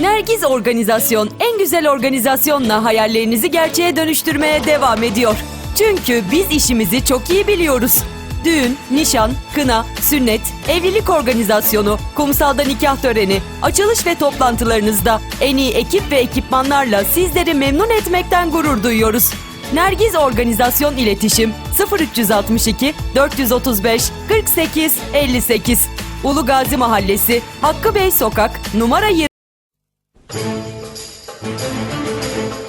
Nergiz Organizasyon en güzel organizasyonla hayallerinizi gerçeğe dönüştürmeye devam ediyor. Çünkü biz işimizi çok iyi biliyoruz. Düğün, nişan, kına, sünnet, evlilik organizasyonu, kumsalda nikah töreni, açılış ve toplantılarınızda en iyi ekip ve ekipmanlarla sizleri memnun etmekten gurur duyuyoruz. Nergiz Organizasyon İletişim 0362 435 48 58 Ulu Gazi Mahallesi Hakkı Bey Sokak numara 20 thank you